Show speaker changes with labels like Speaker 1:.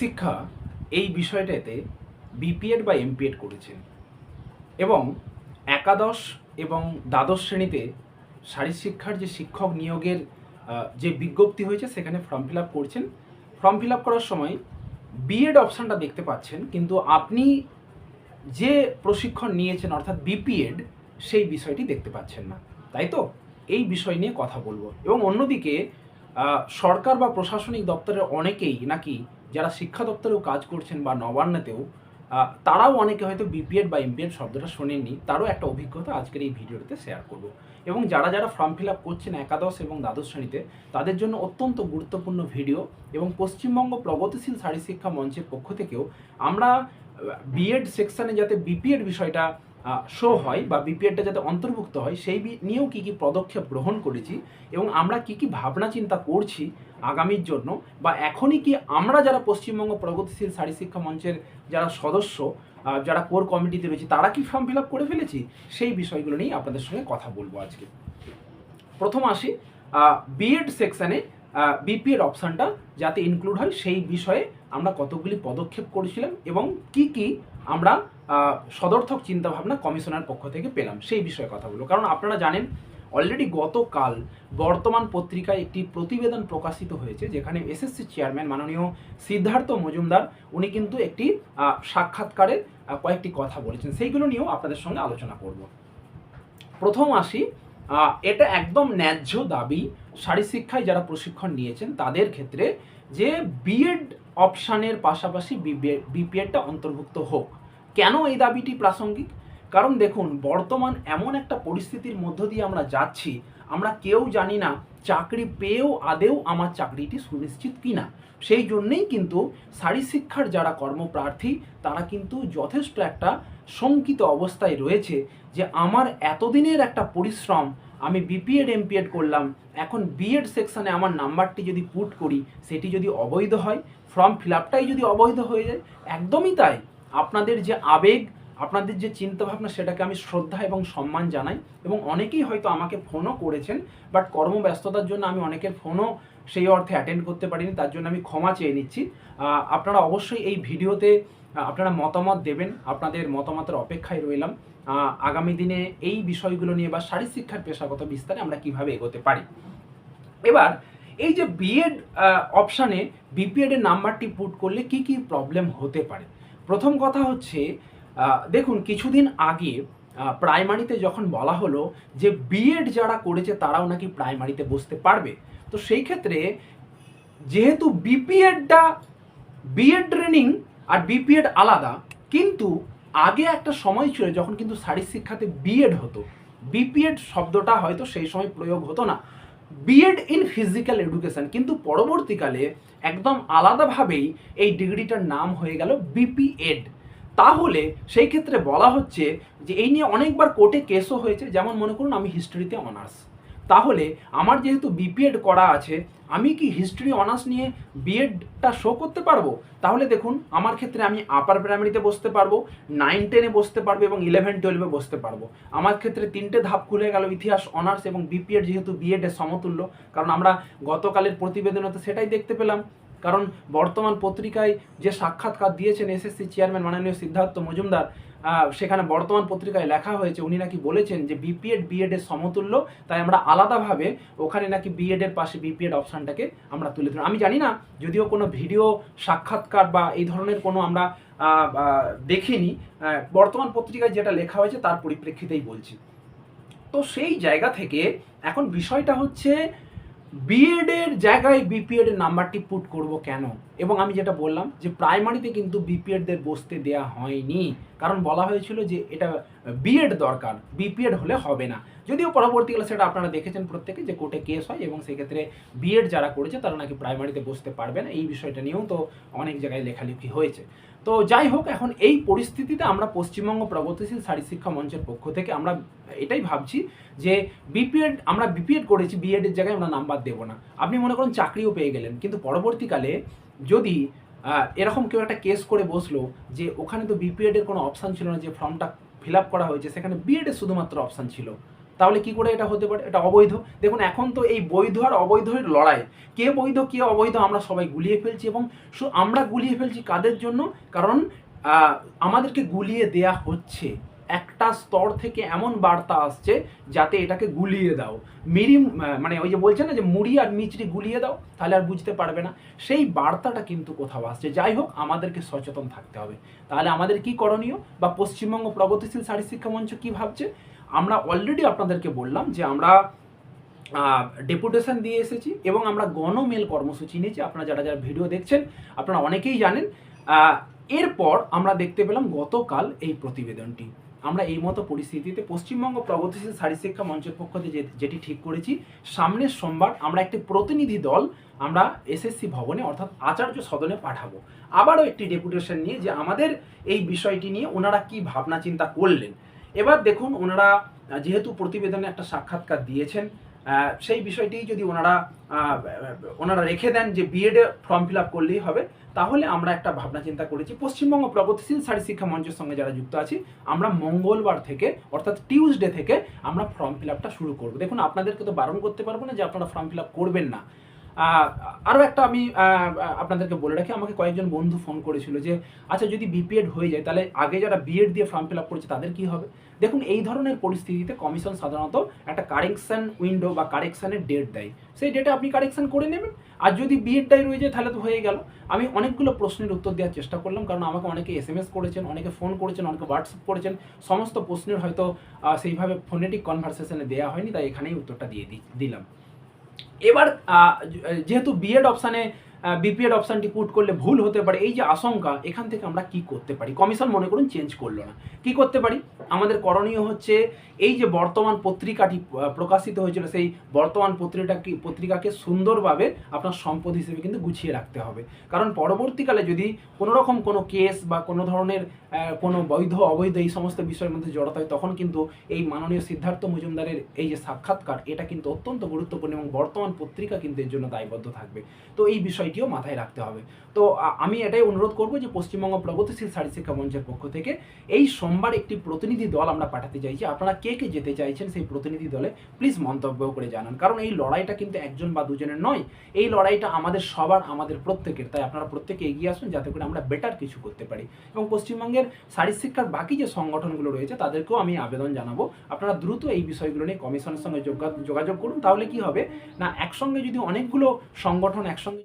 Speaker 1: শিক্ষা এই বিষয়টাতে বিপিএড বা এমপিএড করেছেন। এবং একাদশ এবং দ্বাদশ শ্রেণীতে শিক্ষার যে শিক্ষক নিয়োগের যে বিজ্ঞপ্তি হয়েছে সেখানে ফর্ম ফিল আপ করছেন। ফর্ম ফিল আপ করার সময় বিএড অপশানটা দেখতে পাচ্ছেন, কিন্তু আপনি যে প্রশিক্ষণ নিয়েছেন, অর্থাৎ বিপিএড সেই বিষয়টি দেখতে পাচ্ছেন না। তাই তো? এই বিষয় নিয়ে কথা বলব। এবং অন্যদিকে সরকার বা প্রশাসনিক দপ্তরের অনেকেই নাকি যারা শিক্ষা দপ্তরেও কাজ করছেন বা নবান্নতেও তারাও অনেকে হয়তো বিপিএড বা এমপিএড শব্দটা শোনেননি, তারও একটা অভিজ্ঞতা আজকের এই ভিডিওতে শেয়ার করব। এবং যারা যারা ফর্ম ফিল আপ করছেন একাদশ এবং দ্বাদশ শ্রেণীতে, তাদের জন্য অত্যন্ত গুরুত্বপূর্ণ ভিডিও এবং পশ্চিমবঙ্গ প্রগতিশীল শারী শিক্ষা মঞ্চের পক্ষ থেকেও আমরা বিএড সেকশানে যাতে বিপিএড বিষয়টা শো হয় বা বিপিএডটা যাতে অন্তর্ভুক্ত হয়, সেই নিয়েও কী কী পদক্ষেপ গ্রহণ করেছি এবং আমরা কি কি ভাবনা চিন্তা করছি আগামীর জন্য বা এখনই কি আমরা যারা পশ্চিমবঙ্গ প্রগতিশীল শারী শিক্ষা মঞ্চের যারা সদস্য যারা কোর কমিটিতে রয়েছে, তারা কি ফর্ম ফিল আপ করে ফেলেছি? সেই বিষয়গুলো নিয়ে আপনাদের সঙ্গে কথা বলব আজকে। প্রথম আসি বিএড সেকশানে বিপিএড অপশানটা যাতে ইনক্লুড হয়, সেই বিষয়ে আমরা কতগুলি পদক্ষেপ করেছিলাম এবং কি কি আমরা সদর্থক চিন্তাভাবনা কমিশনার পক্ষ থেকে পেলাম, সেই বিষয়ে কথা বলব। কারণ আপনারা জানেন অলরেডি গতকাল বর্তমান পত্রিকায় একটি প্রতিবেদন প্রকাশিত হয়েছে, যেখানে এসএসসি চেয়ারম্যান মাননীয় সিদ্ধার্থ মজুমদার, উনি কিন্তু একটি সাক্ষাৎকারে কয়েকটি কথা বলেছেন। সেইগুলো নিয়েও আপনাদের সঙ্গে আলোচনা করব। প্রথম আসি এটা একদম ন্যায্য দাবি শারী শিক্ষায় যারা প্রশিক্ষণ নিয়েছেন, তাদের ক্ষেত্রে যে বিএড অপশানের পাশাপাশি বিপিএডটা অন্তর্ভুক্ত হোক। কেন এই দাবিটি প্রাসঙ্গিক? কারণ দেখুন, বর্তমান এমন একটা পরিস্থিতির মধ্য দিয়ে আমরা যাচ্ছি, আমরা কেউ জানি না চাকরি পেয়েও আদেও আমার চাকরিটি সুনিশ্চিত কিনা। সেই জন্যেই কিন্তু শারী শিক্ষার যারা কর্মপ্রার্থী, তারা কিন্তু যথেষ্ট একটা শঙ্কিত অবস্থায় রয়েছে যে আমার এতদিনের একটা পরিশ্রম আমি বিপিএড এমপিএড করলাম, এখন বিএড সেকশনে আমার নাম্বারটি যদি পুট করি, সেটি যদি অবৈধ হয় ফর্ম ফিল আপটাই যদি অবৈধ হয়ে যায়, একদমই তাই। আপনাদের যে আবেগ, আপনাদের যে চিন্তাভাবনা, সেটাকে আমি শ্রদ্ধা এবং সম্মান জানাই। এবং অনেকেই হয়তো আমাকে ফোনও করেছেন বাট কর্মব্যস্ততার জন্য আমি অনেকের ফোনও সেই অর্থে অ্যাটেন্ড করতে পারিনি, তার জন্য আমি ক্ষমা চেয়ে নিচ্ছি। আপনারা অবশ্যই এই ভিডিওতে আপনারা মতামত দেবেন, আপনাদের মতামতের অপেক্ষায় রইলাম। আগামী দিনে এই বিষয়গুলো নিয়ে বা শারীর শিক্ষার পেশাগত বিস্তারে আমরা কীভাবে এগোতে পারি? এবার, এই যে বিএড অপশানে বিপিএড এর নাম্বারটি পুট করলে কি কি প্রবলেম হতে পারে? প্রথম কথা হচ্ছে দেখুন, কিছুদিন আগে প্রাইমারিতে যখন বলা হলো যে বিএড যারা করেছে তারাও নাকি প্রাইমারিতে বসতে পারবে। তো সেই ক্ষেত্রে যেহেতু বিপিএডটা বিএড ট্রেনিং আর বিপিএড আলাদা, কিন্তু আগে একটা সময় ছিল যখন কিন্তু শারী শিক্ষাতে বিএড হতো। বিপিএড শব্দটা হয়তো সেই সময় প্রয়োগ হতো না। বিএড ইন ফিজিক্যাল এডুকেশন কিন্তু পরবর্তীকালে একদম আলাদাভাবেই এই ডিগ্রিটার নাম হয়ে গেল বিপিএড তাহলে সেই ক্ষেত্রে বলা হচ্ছে যে এই নিয়ে অনেকবার কোর্টে কেসও হয়েছে। যেমন মনে করুন আমি হিস্ট্রিতে অনার্স তাহলে আমার যেহেতু বিপিএড করা আছে, আমি কি হিস্ট্রি অনার্স নিয়ে বিএডটা শো করতে পারব? তাহলে দেখুন, আমার ক্ষেত্রে আমি আপার প্রাইমারিতে বসতে পারব নাইন টেনে বসতে পারব এবং ইলেভেন টুয়েলভে বসতে পারব। আমার ক্ষেত্রে তিনটে ধাপ খুলে গেল, ইতিহাস অনার্স এবং বিপিএড যেহেতু বিএডের সমতুল্য। কারণ আমরা গতকালের প্রতিবেদনতে সেটাই দেখতে পেলাম। কারণ বর্তমান পত্রিকায় যে সাক্ষাৎকার দিয়েছেন এসএসসি চেয়ারম্যান মাননীয় সিদ্ধার্থ মজুমদার সেখানে বর্তমান পত্রিকায় লেখা হয়েছে, উনি নাকি বলেছেন যে বিপিএড বিএড এর সমতুল্য, তাই আমরা আলাদাভাবে ওখানে নাকি বিএড এর পাশে বিপিএড অপশানটাকে আমরা তুলে ধরি। আমি জানি না, যদিও কোনো ভিডিও সাক্ষাৎকার বা এই ধরনের কোনো আমরা দেখিনি বর্তমান পত্রিকায় যেটা লেখা হয়েছে তার পরিপ্রেক্ষিতেই বলছি। তো সেই জায়গা থেকে এখন বিষয়টা হচ্ছে বিএড এর জায়গায় বিপিএড এর নাম্বারটি পুট করব কেন? এবং আমি যেটা বললাম যে প্রাইমারিতে কিন্তু বিপিএডদের বসতে দেয়া হয়নি। কারণ বলা হয়েছিল যে এটা বিএড দরকার, বিপিএড হলে হবে না। যদিও পরবর্তীকালে সেটা আপনারা দেখেছেন প্রত্যেকে যে কোর্টে কেস হয় এবং সেক্ষেত্রে বিএড যারা করেছে তারা নাকি প্রাইমারিতে বসতে পারবে না। এই বিষয়টা নিয়েও তো অনেক জায়গায় লেখালেখি হয়েছে। তো যাই হোক, এখন এই পরিস্থিতিতে আমরা পশ্চিমবঙ্গ প্রগতিশীল শারী শিক্ষা মঞ্চের পক্ষ থেকে আমরা এটাই ভাবছি যে বিপিএড, আমরা বিপিএড করেছি বিএড এর জায়গায় আমরা নাম্বার দেবো না। আপনি মনে করুন চাকরিও পেয়ে গেলেন। কিন্তু পরবর্তীকালে যদি এরকম কেউ একটা কেস করে বসল যে ওখানে তো বিপিএড এর কোনো অপশান ছিল না, যে ফর্মটা ফিল আপ করা হয়েছে, সেখানে বিএড এর শুধুমাত্র অপশান ছিল, তাহলে কি করে এটা হতে পারে? এটা অবৈধ? দেখুন, এখন তো এই বৈধ আর অবৈধের লড়াই, কে বৈধ, কে অবৈধ আমরা সবাই গুলিয়ে ফেলছি এবং আমরা গুলিয়ে ফেলছি কাদের জন্য? কারণ আমাদেরকে গুলিয়ে দেয়া হচ্ছে। একটা স্তর থেকে এমন বার্তা আসছে যাতে এটাকে গুলিয়ে দাও। মিরি মানে ওই যে বলছে না যে মুড়ি আর মিচড়ি গুলিয়ে দাও, তাহলে আর বুঝতে পারবে না। সেই বার্তাটা কিন্তু কোথাও আসছে। যাই হোক, আমাদেরকে সচেতন থাকতে হবে। তাহলে আমাদের কি করণীয়? বা পশ্চিমবঙ্গ প্রগতিশীল শারীর শিক্ষা মঞ্চ কী ভাবছে? আমরা অলরেডি আপনাদেরকে বললাম যে আমরা ডেপুটেশন দিয়ে এসেছি এবং আমরা গণমেল কর্মসূচি নিয়েছি। আপনারা যারা যারা ভিডিও দেখছেন, আপনারা অনেকেই জানেন। এরপর আমরা দেখতে পেলাম গতকাল এই প্রতিবেদনটি। আমরা এই মতো পরিস্থিতিতে পশ্চিমবঙ্গ প্রগতিশীল শারীর শিক্ষা মঞ্চের পক্ষ থেকে যেটি ঠিক করেছি, সামনের সোমবার আমরা একটি প্রতিনিধি দল আমরা এসএসসি ভবনে অর্থাৎ আচার্য সদনে পাঠাবো। আবারও একটি ডেপুটেশন নিয়ে যে আমাদের এই বিষয়টি নিয়ে ওনারা কি ভাবনা চিন্তা করলেন। এবার দেখুন, ওনারা যেহেতু প্রতিবেদনে একটা সাক্ষাৎকার দিয়েছেন সেই বিষয়টি যদি ওনারা ওনারা রেখে দেন যে বিএড ফর্ম ফিল আপ করলেই হবে, তাহলে আমরা একটা ভাবনা চিন্তা করেছি। পশ্চিমবঙ্গ প্রগতিশীল শারী শিক্ষা মঞ্চের সঙ্গে যারা যুক্ত আছি, আমরা মঙ্গলবার থেকে, অর্থাৎ টিউসডে থেকে, আমরা ফর্ম ফিল আপটা শুরু করব। দেখুন, আপনাদেরকে তো বারণ করতে পারব না যে আপনারা ফর্ম ফিল আপ করবেন না। আরও একটা আমি আপনাদেরকে বলে রাখি, আমাকে কয়েকজন বন্ধু ফোন করেছিল যে আচ্ছা যদি বিপিএড হয়ে যায়, তাহলে আগে যারা বিএড দিয়ে ফর্ম ফিল আপ করেছে, তাদের কি হবে? দেখুন, এই ধরনের পরিস্থিতিতে কমিশন সাধারণত একটা কারেকশান উইন্ডো বা কারেকশানের ডেট দেয়। সেই ডেটে আপনি কারেকশান করে নেবেন। আর যদি বিএডটাই রয়ে যায়, তাহলে তো হয়ে গেল। আমি অনেকগুলো প্রশ্নের উত্তর দেওয়ার চেষ্টা করলাম, কারণ আমাকে অনেকে এস এম এস করেছেন, অনেকে ফোন করেছেন, অনেকে হোয়াটসঅ্যাপ করেছেন। সমস্ত প্রশ্নের হয়তো সেইভাবে ফোনেটিক কনভারসেশনে দেওয়া হয়নি, তাই এখানেই উত্তরটা দিয়ে দিলাম। এবার যেহেতু বিএড অপশানে বিপিএড অপশানটি পুট করলে ভুল হতে পারে, এই যে আশঙ্কা, এখান থেকে আমরা কি করতে পারি? কমিশন মনে করুন চেঞ্জ করল না। কি করতে পারি? আমাদের করণীয় হচ্ছে এই যে বর্তমান পত্রিকাটি প্রকাশিত হয়েছিল, সেই বর্তমান পত্রিকাটি, পত্রিকাকে সুন্দরভাবে আপনার সম্পদ হিসেবে কিন্তু গুছিয়ে রাখতে হবে। কারণ পরবর্তীকালে যদি কোনো রকম কোনো কেস বা কোনো ধরনের কোনো বৈধ, অবৈধ এই সমস্ত বিষয়ের মধ্যে জড়াতে হয়, তখন কিন্তু এই মাননীয় সিদ্ধার্থ মজুমদারের এই যে সাক্ষাৎকার, এটা কিন্তু অত্যন্ত গুরুত্বপূর্ণ এবং বর্তমান পত্রিকা কিন্তু এর জন্য দায়বদ্ধ থাকবে। তো এই বিষয়টিও মাথায় রাখতে হবে। তো আমি এটাই অনুরোধ করব যে পশ্চিমবঙ্গ প্রগতিশীল শারী শিক্ষা মঞ্চের পক্ষ থেকে এই সোমবার একটি প্রতিনিধি দল আমরা পাঠাতে চাইছি। আপনারা কে কে যেতে চাইছেন সেই প্রতিনিধি দলে প্লিজ মন্তব্য করে জানান। কারণ এই লড়াইটা কিন্তু একজন বা দুজনের নয়, এই লড়াইটা আমাদের সবার, আমাদের প্রত্যেকের। তাই আপনারা প্রত্যেকে এগিয়ে আসুন যাতে করে আমরা বেটার কিছু করতে পারি। এবং পশ্চিমবঙ্গের শারী শিক্ষার বাকি যে সংগঠনগুলো রয়েছে, তাদেরকেও আমি আবেদন জানাব। আপনারা দ্রুত এই বিষয়গুলো নিয়ে কমিশনের সঙ্গে যোগা- যোগাযোগ করুন, তাহলে কি হবে? না, একসঙ্গে যদি অনেকগুলো সংগঠন একসঙ্গে